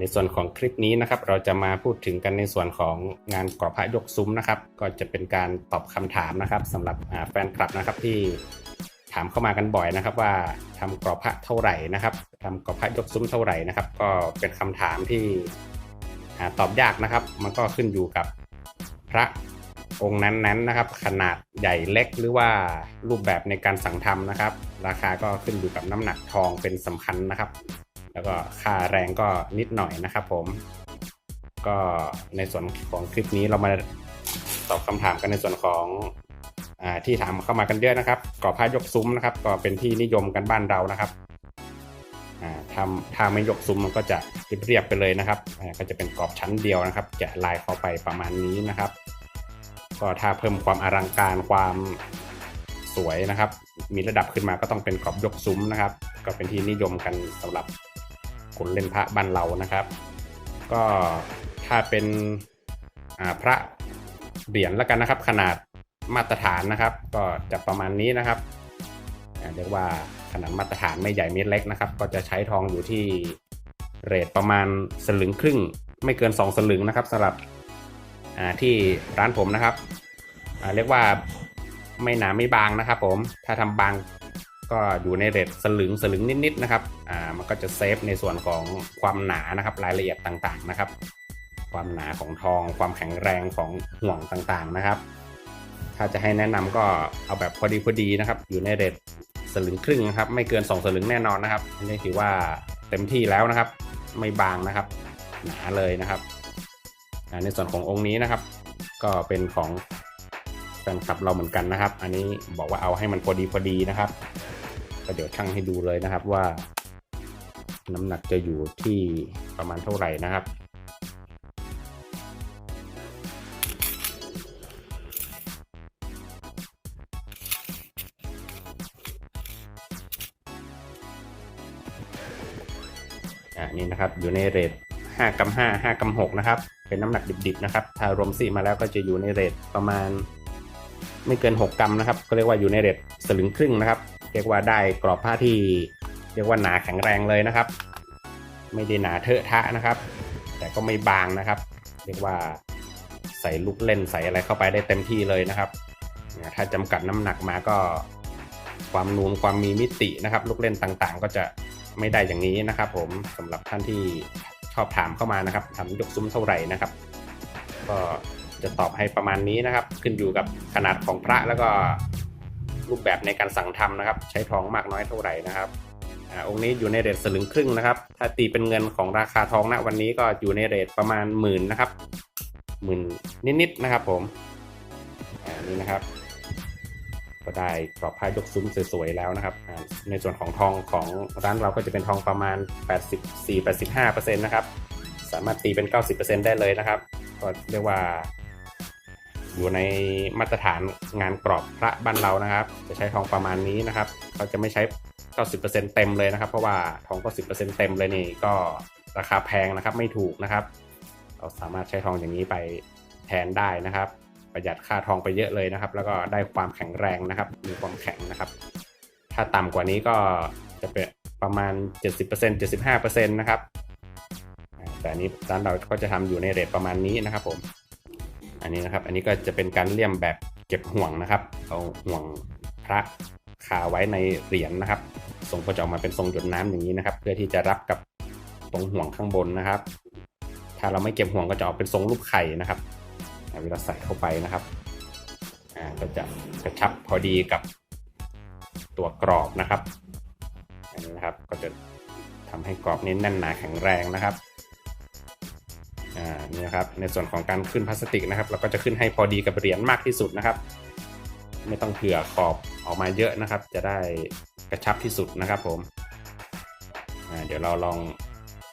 ในส่วนของคลิปนี้นะครับเราจะมาพูดถึงกันในส่วนของงานกรอบพระยกซุ้มนะครับ ก็จะเป็นการตอบคำถามนะครับสำหรับแฟนคลับนะครับที่ถามเข้ามากันบ่อยนะครับว่าทำกรอบพระเท่าไหร่นะครับทำกรอบพระยกซุ้มเท่าไหร่นะครับ ก็เป็นคำถามที่ตอบยากนะครับ มันก็ขึ้นอยู่กับพระองค์นั้นๆนะครับ ขนาดใหญ่เล็กหรือว่ารูปแบบในการสั่งทำนะครับ ราคาก็ขึ้นอยู่กับน้ำหนักทองเป็นสำคัญนะครับ แล้วก็ค่าแรงก็นิดหน่อยนะครับผม ก็ในส่วนของคลิปนี้เรามาตอบคำถามกันในส่วนของอที่ถามเข้ามากันเยอะนะครับกรอบผ้ายกซุ้มนะครับ ก็เป็นที่นิยมกันบ้านเรานะครับทำถ้าไม่ยกซุ้มมันก็จะเรียบไปเลยนะครับก็จะเป็นกรอบชั้นเดียวนะครับ แกะลายเข้าไปประมาณนี้นะครับ ก็ถ้าเพิ่มความอลังการความสวยนะครับ มีระดับขึ้นมาก็ต้องเป็นกรอบยกซุ้มนะครับ ก็เป็นที่นิยมกันสำหรับ คนเล่นพระบ้านเรานะครับ ก็ถ้าเป็นพระเหรียญแล้วกันนะครับ ขนาดมาตรฐานนะครับ ก็จะประมาณนี้นะครับเรียกว่าขนาดมาตรฐานไม่ใหญ่ไม่เล็กนะครับ ก็จะใช้ทองอยู่ที่เรทประมาณสลึงครึ่ง ไม่เกิน 2 สลึงนะครับสำหรับที่ร้านผมนะครับเรียกว่าไม่หนาไม่บางนะครับผมถ้าทำบาง ก็อยู่ในเรทสลึงสลึงนิดๆนะครับอ่ามันก็จะเซฟในส่วนของความหนานะครับรายละเอียดต่างๆนะครับ ความหนาของทองความแข็งแรงของห่วงต่างๆนะครับ ถ้าจะให้แนะนำก็เอาแบบพอดีพอดีนะครับ อยู่ในเรทสลึงครึ่งนะครับ ไม่เกิน 2 สลึงแน่นอนนะครับนนี้ถือว่าเต็มที่แล้วนะครับ ไม่บางนะครับ หนาเลยนะครับในส่วนขององค์นี้นะครับ ก็เป็นของแฟนคลับเราเหมือนกันนะครับ อันนี้บอกว่าเอาให้มันพอดีพอดีนะครับ ก็เดี๋ยวชั่งให้ดูเลยนะครับว่า น้ำหนักจะอยู่ที่ประมาณเท่าไหร่นะครับอ่านี่นะครับอยู่ในเรท5กรัม5 5กรัม6นะครับ เป็นน้ำหนักดิบๆนะครับ ถ้ารวมสีมาแล้วก็จะอยู่ในเรทประมาณไม่เกิน 6 กรัมนะครับ ก็เรียกว่าอยู่ในเรทสลึงครึ่งนะครับ เรียกว่าได้กรอบผ้าที่ เรียกว่าหนาแข็งแรงเลยนะครับ ไม่ได้หนาเทอะทะนะครับ แต่ก็ไม่บางนะครับ เรียกว่าใส่ลูกเล่นใส่อะไรเข้าไปได้เต็มที่เลยนะครับ ถ้าจำกัดน้ำหนักมาก็ความนูนความมีมิตินะครับ ลูกเล่นต่างๆ ก็จะไม่ได้อย่างนี้นะครับ ผมสำหรับท่านที่ชอบถามเข้ามานะครับทำยกซุ้มเท่าไหร่นะครับ ก็จะตอบให้ประมาณนี้นะครับ ขึ้นอยู่กับขนาดของพระแล้วก็ รูปแบบในการสั่งทำนะครับ ใช้ทองมากน้อยเท่าไหร่นะครับอองค์นี้อยู่ในเรทสลึงครึ่งนะครับ ถ้าตีเป็นเงินของราคาทองณวันนี้ก็อยู่ในเรทประมาณหมื่นนะครับหมื่นนิดๆนะครับ ผมอ่านี่นะครับ ก็ได้กรอบผ้ายกซุ้มสวยๆแล้วนะครับ ในส่วนของทองของร้านเราก็จะเป็นทองประมาณ 84-85%นะครับ สามารถตีเป็น 90%ได้เลยนะครับ ก็เรียกว่า อยู่ในมาตรฐานงานกรอบพระบ้านเรานะครับ จะใช้ทองประมาณนี้นะครับเขาจะไม่ใช้ 90%เต็มเลยนะครับ เพราะว่าทอง 90%เต็มเลยนี่ก็ราคาแพงนะครับไม่ถูกนะครับ เราสามารถใช้ทองอย่างนี้ไปแทนได้นะครับ ประหยัดค่าทองไปเยอะเลยนะครับ แล้วก็ได้ความแข็งแรงนะครับ มีความแข็งนะครับ ถ้าต่ำกว่านี้ก็จะเป็นประมาณ 70% 75%นะครับอ่าแต่อันนี้ร้านเราก็จะทำอยู่ในเรทประมาณนี้นะครับผม อันนี้นะครับ อันนี้ก็จะเป็นการเลี่ยมแบบเก็บห่วงนะครับ เอาห่วงพระคาไว้ในเหรียญนะครับทรงก็จะออกมาเป็นทรงหยดน้ำอย่างนี้นะครับ เพื่อที่จะรับกับตรงห่วงข้างบนนะครับ ถ้าเราไม่เก็บห่วงก็จะออกเป็นทรงรูปไข่นะครับเวลาใส่เข้าไปนะครับอ่าก็จะกระชับพอดีกับตัวกรอบนะครับอันนี้นะครับก็จะทำให้กรอบนี้แน่นหนาแข็งแรงนะครับ อ่านี่นะครับในส่วนของการขึ้นพลาสติกนะครับ เราก็จะขึ้นให้พอดีกับเหรียญมากที่สุดนะครับ ไม่ต้องเผื่อขอบออกมาเยอะนะครับ จะได้กระชับที่สุดนะครับผมอ่าเดี๋ยวเราลอง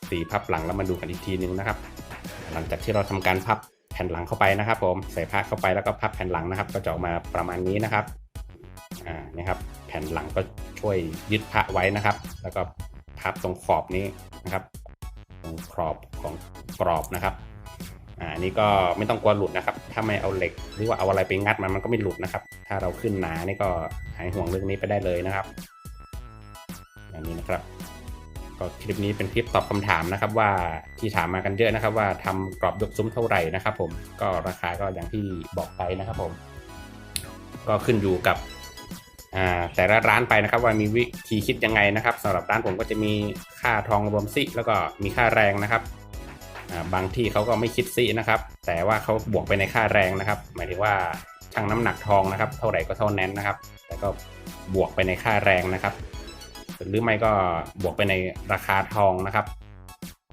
ตีพับหลังแล้วมาดูกันอีกทีนึงนะครับ หลังจากที่เราทำการพับแผ่นหลังเข้าไปนะครับ ผมใส่ผ้าเข้าไปแล้วก็พับแผ่นหลังนะครับ ก็จะออกมาประมาณนี้นะครับอ่านี่ครับแผ่นหลังก็ช่วยยึดผ้าไว้นะครับ แล้วก็พับตรงขอบนี้นะครับ ตรงขอบของกรอบนะครับอ่าอันนี้ก็ไม่ต้องกลัวหลุดนะครับ ถ้าไม่เอาเหล็กหรือว่าเอาอะไรไปงัดมันมันก็ไม่หลุดนะครับ ถ้าเราขึ้นหนานี่ก็หายห่วงเรื่องนี้ไปได้เลยนะครับอย่างนี้นะครับ ก็คลิปนี้เป็นคลิปตอบคำถามนะครับ ว่าที่ถามมากันเยอะนะครับ ว่าทำกรอบยกซุ้มเท่าไหร่นะครับ ผมก็ราคาก็อย่างที่บอกไปนะครับ ผม ก็ขึ้นอยู่กับ แต่ละร้านไปนะครับว่ามีวิธีคิดยังไงนะครับสำหรับร้านผมก็จะมีค่าทองรวมซิแล้วก็มีค่าแรงนะครับบางที่เขาก็ไม่คิดซินะครับ แต่ว่าเขาบวกไปในค่าแรงนะครับ หมายถึงว่าชั่งน้ำหนักทองนะครับ เท่าไหร่ก็เท่านั้นนะครับ แต่ก็บวกไปในค่าแรงนะครับ หรือไม่ก็บวกไปในราคาทองนะครับ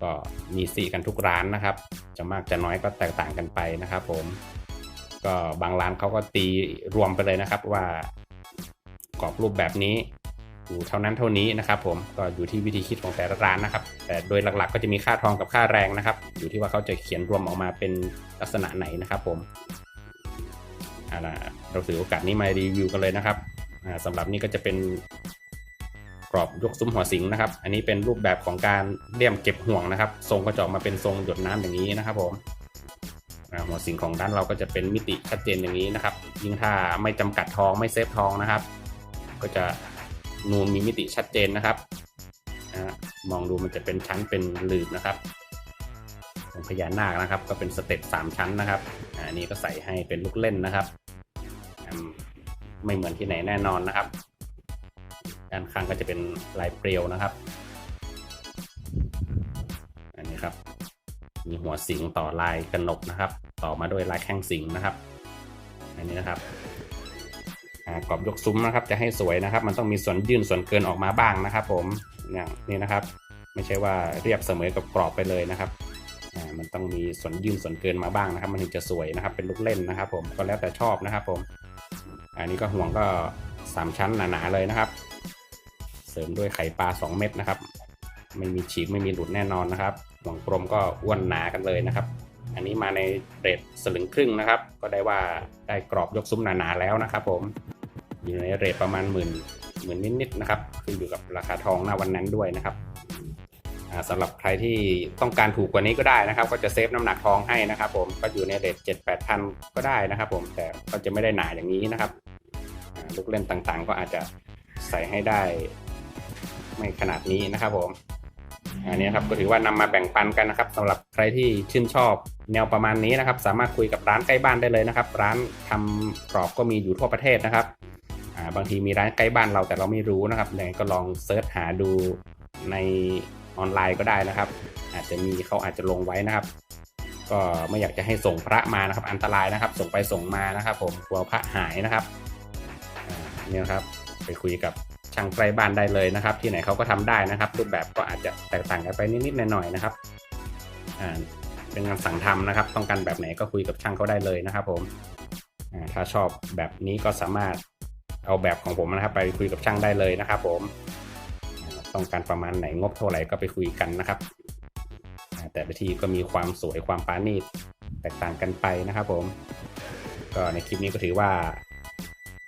ก็มีสีกันทุกร้านนะครับ จะมากจะน้อยก็แตกต่างกันไปนะครับ ผม ก็บางร้านเขาก็ตีรวมไปเลยนะครับว่า กรอบรูปแบบนี้ อยู่เท่านั้นเท่านี้นะครับ ผมก็อยู่ที่วิธีคิดของแต่ละร้านนะครับ แต่โดยหลักๆ ก็จะมีค่าทองกับค่าแรงนะครับ อยู่ที่ว่าเขาจะเขียนรวมออกมาเป็นลักษณะไหนนะครับ ผมเอาละเราถือโอกาสนี้มารีวิวกันเลยนะครับอ่าสำหรับนี่ก็จะเป็นกรอบยกซุ้มหัวสิงนะครับ อันนี้เป็นรูปแบบของการเลี่ยมเก็บห่วงนะครับ ทรงก็จะออกมาเป็นทรงหยดน้ำอย่างนี้นะครับผมหัวสิงของด้านเราก็จะเป็นมิติชัดเจนอย่างนี้นะครับ ยิ่งถ้าไม่จำกัดทองไม่เซฟทองนะครับ ก็จะนูนมีมิติชัดเจนนะครับนะมองดูมันจะเป็นชั้นเป็นหลืบนะครับของพญานาคนะครับ ก็เป็นสเต็ปสามชั้นนะครับอันนี้ก็ใส่ให้เป็นลูกเล่นนะครับไม่เหมือนที่ไหนแน่นอนนะครับ ด้านข้างก็จะเป็นลายเปรียวนะครับ อันนี้ครับ มีหัวสิงต่อลายกระหนกนะครับ ต่อมาด้วยลายแข้งสิงนะครับ อันนี้นะครับ กรอบยกซุ้มนะครับ จะให้สวยนะครับ มันต้องมีส่วนยื่นส่วนเกินออกมาบ้างนะครับ ผมอย่างนี้นะครับ ไม่ใช่ว่าเรียบเสมอกับกรอบไปเลยนะครับมันต้องมีส่วนยื่นส่วนเกินมาบ้างนะครับ มันถึงจะสวยนะครับ เป็นลูกเล่นนะครับ ผมก็แล้วแต่ชอบนะครับ ผม อันนี้ก็ห่วงก็สามชั้นหนาๆเลยนะครับ เสริมด้วยไข่ปลา 2 เม็ดนะครับ ไม่มีฉีกไม่มีหลุดแน่นอนนะครับ ห่วงกลมก็อ้วนหนากันเลยนะครับ อันนี้มาในเรทสลึงครึ่งนะครับ ก็ได้ว่าได้กรอบยกซุ้มหนาๆแล้วนะครับ ผม อยู่ในเรทประมาณหมื่นหมื่นนิดๆนะครับขึ้นอยู่กับราคาทองหน้าวันนั้นด้วยนะครับอ่าสำหรับใครที่ต้องการถูกกว่านี้ก็ได้นะครับ ก็จะเซฟน้ำหนักทองให้นะครับ ผมก็อยู่ในเรทเจ็ดแปดพันก็ได้นะครับ ผมแต่ก็จะไม่ได้หนาอย่างนี้นะครับลูกเล่นต่างๆ ก็อาจจะใส่ให้ได้ไม่ขนาดนี้นะครับ ผมอันนี้ครับก็ถือว่านำมาแบ่งปันกันนะครับสำหรับใครที่ชื่นชอบแนวประมาณนี้นะครับ สามารถคุยกับร้านใกล้บ้านได้เลยนะครับ ร้านทำกรอบก็มีอยู่ทั่วประเทศนะครับ บางทีมีร้านใกล้บ้านเราแต่เราไม่รู้นะครับยังไงก็ลองเซิร์ชหาดูในออนไลน์ก็ได้นะครับ อาจจะมีเขาอาจจะลงไว้นะครับ ก็ไม่อยากจะให้ส่งพระมานะครับ อันตรายนะครับ ส่งไปส่งมานะครับ ผมกลัวพระหายนะครับเนี่ยครับไปคุยกับช่างใกล้บ้านได้เลยนะครับ ที่ไหนเขาก็ทำได้นะครับ รูปแบบก็อาจจะแตกต่างกันไปนิดๆหน่อยๆนะครับอ่าเป็นงานสั่งทำนะครับ ต้องการแบบไหนก็คุยกับช่างเขาได้เลยนะครับ ผมถ้าชอบแบบนี้ก็สามารถ เอาแบบของผมนะครับ ไปคุยกับช่างได้เลยนะครับ ผมต้องการประมาณไหนงบเท่าไหร่ก็ไปคุยกันนะครับ แต่ละทีก็มีความสวยความปาณีตแตกต่างกันไปนะครับ ผม ก็ในคลิปนี้ก็ถือว่า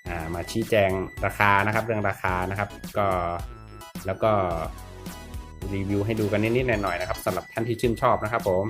อ่ามาชี้แจงราคานะครับ เรื่องราคานะครับ ก็แล้วก็รีวิวให้ดูกันนิดๆหน่อยๆนะครับสำหรับท่านที่ชื่นชอบนะครับ ผม